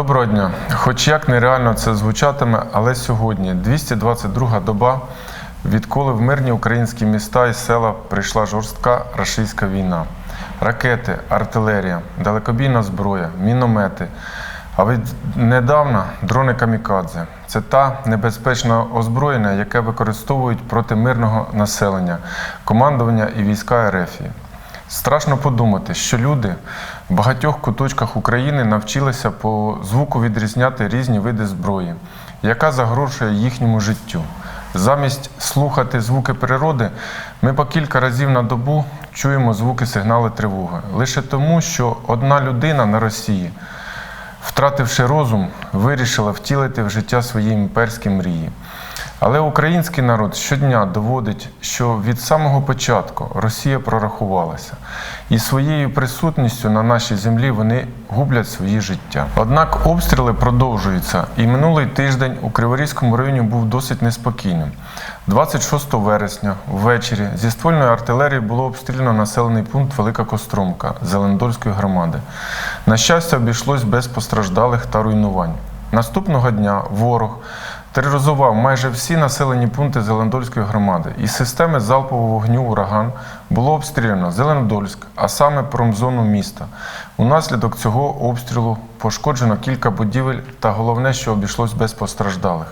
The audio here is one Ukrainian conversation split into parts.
Доброго дня. Хоч як нереально це звучатиме, але сьогодні 222 доба, відколи в мирні українські міста і села прийшла жорстка рашистська війна. Ракети, артилерія, далекобійна зброя, міномети. А недавно дрони камікадзе. Це та небезпечне озброєння, яке використовують проти мирного населення, командування і війська РФ. Страшно подумати, що люди в багатьох куточках України навчилися по звуку відрізняти різні види зброї, яка загрожує їхньому життю. Замість слухати звуки природи, ми по кілька разів на добу чуємо звуки сигнали тривоги. Лише тому, що одна людина на Росії, втративши розум, вирішила втілити в життя свої імперські мрії. Але український народ щодня доводить, що від самого початку Росія прорахувалася, і своєю присутністю на нашій землі вони гублять свої життя. Однак обстріли продовжуються, і минулий тиждень у Криворізькому районі був досить неспокійним. 26 вересня ввечері зі ствольної артилерії було обстріляно населений пункт Велика Костромка Зелендольської громади. На щастя, обійшлось без постраждалих та руйнувань. Наступного дня ворог тероризував майже всі населені пункти Зелендольської громади. Із системи залпового вогню ураган було обстріляно Зелендольськ, а саме промзону міста. Унаслідок цього обстрілу пошкоджено кілька будівель, та головне, що обійшлось без постраждалих.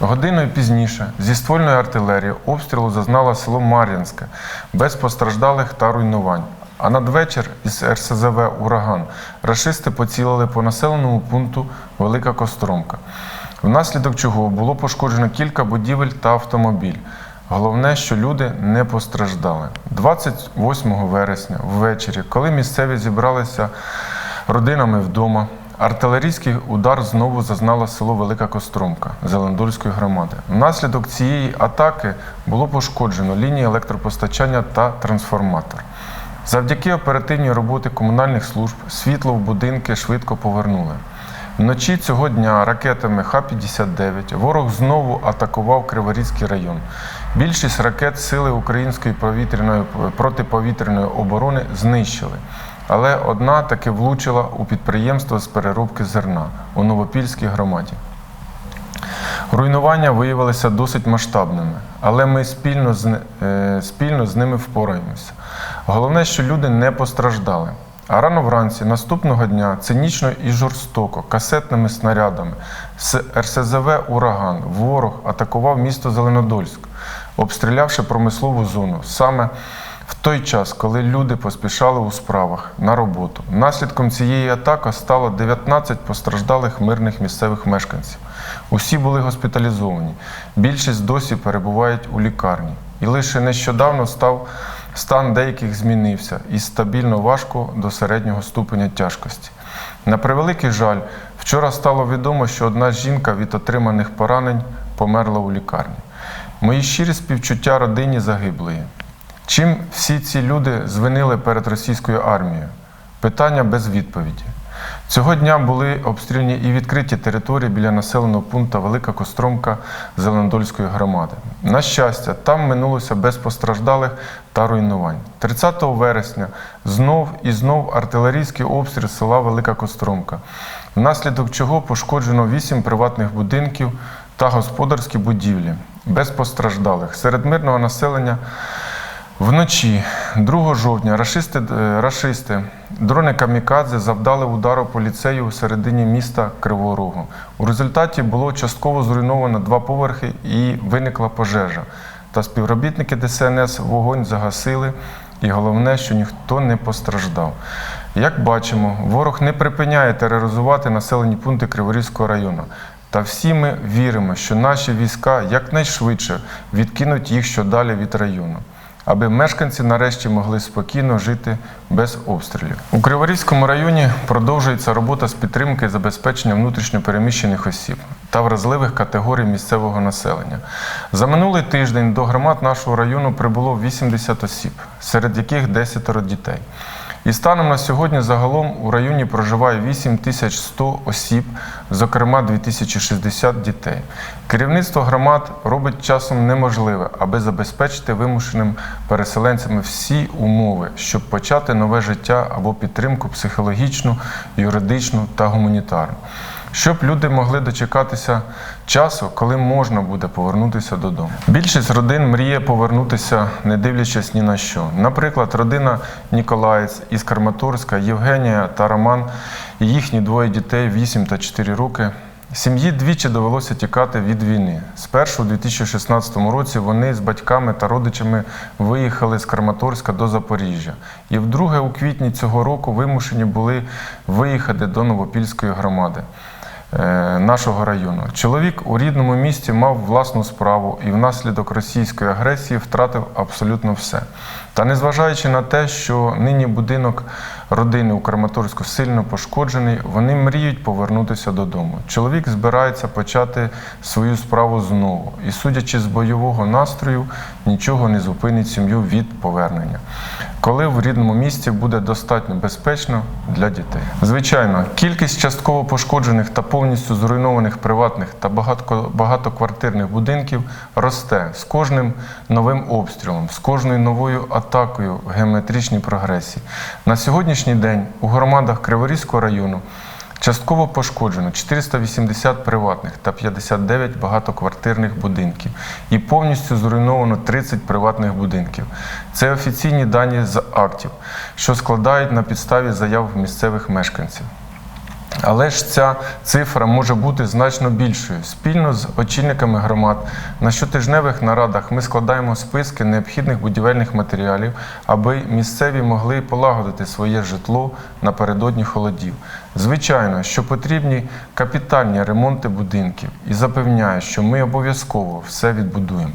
Годиною пізніше зі ствольної артилерії обстрілу зазнало село Мар'янське без постраждалих та руйнувань. А надвечір із РСЗВ Ураган рашисти поцілили по населеному пункту Велика Костромка внаслідок чого було пошкоджено кілька будівель та автомобіль. Головне, що люди не постраждали. 28 вересня ввечері, коли місцеві зібралися родинами вдома, артилерійський удар знову зазнало село Велика Костромка Зелендольської громади. Внаслідок цієї атаки було пошкоджено лінії електропостачання та трансформатор. Завдяки оперативній роботі комунальних служб світло в будинки швидко повернули. Вночі цього дня ракетами Х-59 ворог знову атакував Криворізький район. Більшість ракет Сили Української повітряної протиповітряної оборони знищили. Але одна таки влучила у підприємство з переробки зерна у Новопільській громаді. Руйнування виявилися досить масштабними, але ми спільно з, е, спільно з ними впораємося. Головне, що люди не постраждали. А рано вранці наступного дня цинічно і жорстоко касетними снарядами з РСЗВ Ураган ворог атакував місто Зеленодольськ, обстрілявши промислову зону саме в той час, коли люди поспішали у справах на роботу. Наслідком цієї атаки стало 19 постраждалих мирних місцевих мешканців. Усі були госпіталізовані. Більшість досі перебувають у лікарні. І лише нещодавно став стан деяких змінився із стабільно важко до середнього ступеня тяжкості. На превеликий жаль, вчора стало відомо, що одна жінка від отриманих поранень померла у лікарні. Мої щирі співчуття родині загиблої. Чим всі ці люди звинили перед російською армією? Питання без відповіді. Цього дня були обстріляні і відкриті території біля населеного пункту Велика Костромка Зелендольської громади. На щастя, там минулося без постраждалих та руйнувань. 30 вересня знов і знов артилерійський обстріл села Велика Костромка, внаслідок чого пошкоджено 8 приватних будинків та господарські будівлі без постраждалих. Серед мирного населення. Вночі 2 жовтня рашисти, е, рашисти дрони Камікадзе завдали удару по ліцею у середині міста Кривого Рогу. У результаті було частково зруйновано два поверхи і виникла пожежа. Та співробітники ДСНС вогонь загасили, і головне, що ніхто не постраждав. Як бачимо, ворог не припиняє тероризувати населені пункти Криворізького району. Та всі ми віримо, що наші війська якнайшвидше відкинуть їх щодалі від району аби мешканці нарешті могли спокійно жити без обстрілів. У Криворізькому районі продовжується робота з підтримки забезпечення внутрішньопереміщених осіб та вразливих категорій місцевого населення. За минулий тиждень до громад нашого району прибуло 80 осіб, серед яких 10 дітей. І станом на сьогодні загалом у районі проживає 8100 осіб, зокрема 2060 дітей. Керівництво громад робить часом неможливе, аби забезпечити вимушеним переселенцями всі умови, щоб почати нове життя або підтримку психологічну, юридичну та гуманітарну. Щоб люди могли дочекатися часу, коли можна буде повернутися додому. Більшість родин мріє повернутися, не дивлячись ні на що. Наприклад, родина Ніколаєць із Краматорська, Євгенія та Роман і їхні двоє дітей 8 та 4 роки. Сім'ї двічі довелося тікати від війни. Спершу у 2016 році вони з батьками та родичами виїхали з Краматорська до Запоріжжя. І вдруге у квітні цього року вимушені були виїхати до Новопільської громади нашого району. Чоловік у рідному місті мав власну справу і внаслідок російської агресії втратив абсолютно все. Та незважаючи на те, що нині будинок родини у Краматорську сильно пошкоджений, вони мріють повернутися додому. Чоловік збирається почати свою справу знову, і, судячи з бойового настрою, нічого не зупинить сім'ю від повернення. Коли в рідному місті буде достатньо безпечно для дітей. Звичайно, кількість частково пошкоджених та повністю зруйнованих приватних та багатоквартирних будинків росте з кожним новим обстрілом, з кожною новою атакою в геометричній прогресії. На сьогоднішній день у громадах Криворізького району Частково пошкоджено 480 приватних та 59 багатоквартирних будинків і повністю зруйновано 30 приватних будинків. Це офіційні дані з актів, що складають на підставі заяв місцевих мешканців. Але ж ця цифра може бути значно більшою. Спільно з очільниками громад на щотижневих нарадах ми складаємо списки необхідних будівельних матеріалів, аби місцеві могли полагодити своє житло напередодні холодів. Звичайно, що потрібні капітальні ремонти будинків і запевняю, що ми обов'язково все відбудуємо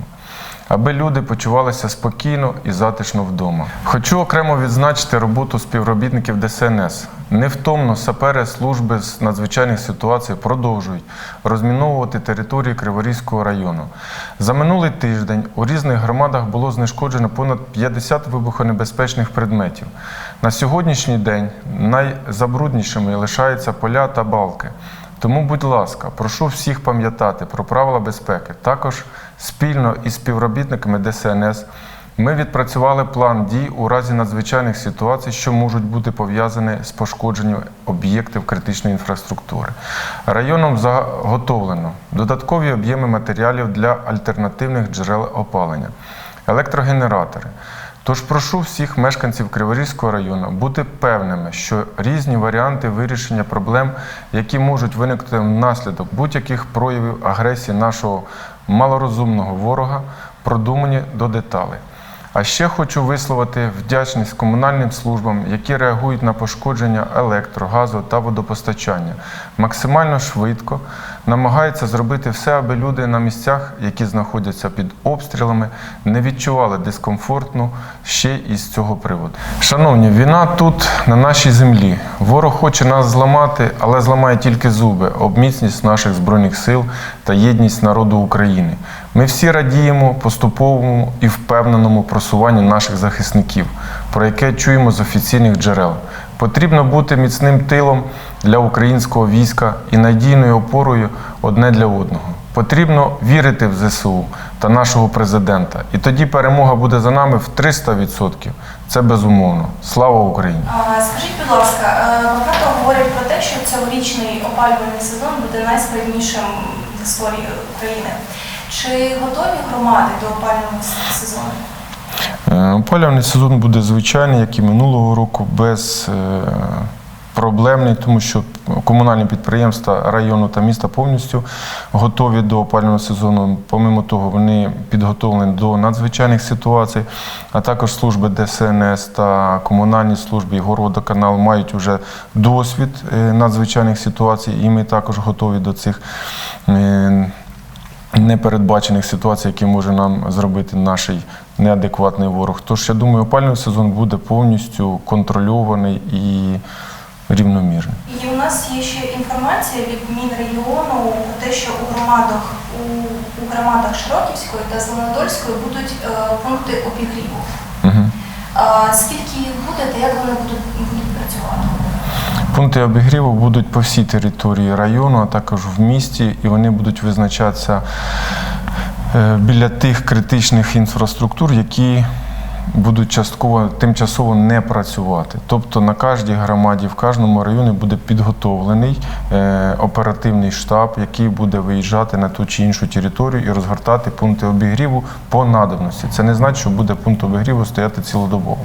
аби люди почувалися спокійно і затишно вдома. Хочу окремо відзначити роботу співробітників ДСНС. Невтомно сапери служби з надзвичайних ситуацій продовжують розміновувати території Криворізького району. За минулий тиждень у різних громадах було знешкоджено понад 50 вибухонебезпечних предметів. На сьогоднішній день найзабруднішими лишаються поля та балки. Тому, будь ласка, прошу всіх пам'ятати про правила безпеки. Також спільно із співробітниками ДСНС ми відпрацювали план дій у разі надзвичайних ситуацій, що можуть бути пов'язані з пошкодженням об'єктів критичної інфраструктури. Районом заготовлено додаткові об'єми матеріалів для альтернативних джерел опалення, електрогенератори. Тож прошу всіх мешканців Криворізького району бути певними, що різні варіанти вирішення проблем, які можуть виникнути внаслідок будь-яких проявів агресії нашого малорозумного ворога, продумані до деталей. А ще хочу висловити вдячність комунальним службам, які реагують на пошкодження електро, газу та водопостачання. Максимально швидко намагаються зробити все, аби люди на місцях, які знаходяться під обстрілами, не відчували дискомфортну ще і з цього приводу. Шановні, війна тут, на нашій землі. Ворог хоче нас зламати, але зламає тільки зуби, об міцність наших збройних сил та єдність народу України. Ми всі радіємо поступовому і впевненому просуванню наших захисників, про яке чуємо з офіційних джерел. Потрібно бути міцним тилом для українського війська і надійною опорою одне для одного. Потрібно вірити в ЗСУ та нашого президента. І тоді перемога буде за нами в 300%. Це безумовно. Слава Україні! Скажіть, будь ласка, е, багато говорять про те, що цьогорічний опалювальний сезон буде найскладнішим в історії України. Чи готові громади до опалювального сезону? Е, Опалювальний сезон буде звичайний, як і минулого року, без е, проблемний, тому що комунальні підприємства району та міста повністю готові до опалювального сезону. Помимо того, вони підготовлені до надзвичайних ситуацій, а також служби ДСНС та комунальні служби і горводоканал мають вже досвід е, надзвичайних ситуацій, і ми також готові до цих. Непередбачених ситуацій, які може нам зробити наш неадекватний ворог. Тож я думаю, опальний сезон буде повністю контрольований і рівномірний. І у нас є ще інформація від Мінрегіону про те, що у громадах у, у громадах Широківської та Зеленодольської будуть е, пункти обігріву. Угу. Скільки їх буде та як вони будуть? Пункти обігріву будуть по всій території району, а також в місті, і вони будуть визначатися е, біля тих критичних інфраструктур, які будуть частково тимчасово не працювати. Тобто на кожній громаді, в кожному районі буде підготовлений е, оперативний штаб, який буде виїжджати на ту чи іншу територію і розгортати пункти обігріву по надобності. Це не значить, що буде пункт обігріву стояти цілодобово.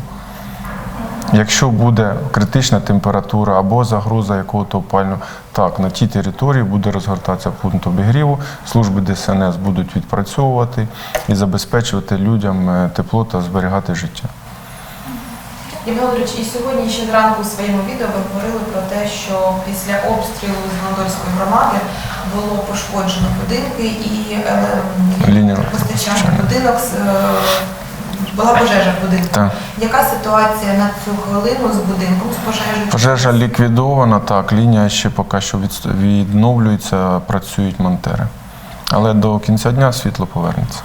Якщо буде критична температура або загроза якого-то опального, так, на тій території буде розгортатися пункт обігріву, служби ДСНС будуть відпрацьовувати і забезпечувати людям е, тепло та зберігати життя. Володимирович, і сьогодні ще зранку у своєму відео ви говорили про те, що після обстрілу з Володольської громади було пошкоджено будинки і е, постачання постачання. будинок з, е, була пожежа в будинку. Так. Яка ситуація на цю хвилину з будинком з пожежею? Пожежа ліквідована, так, лінія ще поки що відновлюється, працюють монтери. Але до кінця дня світло повернеться.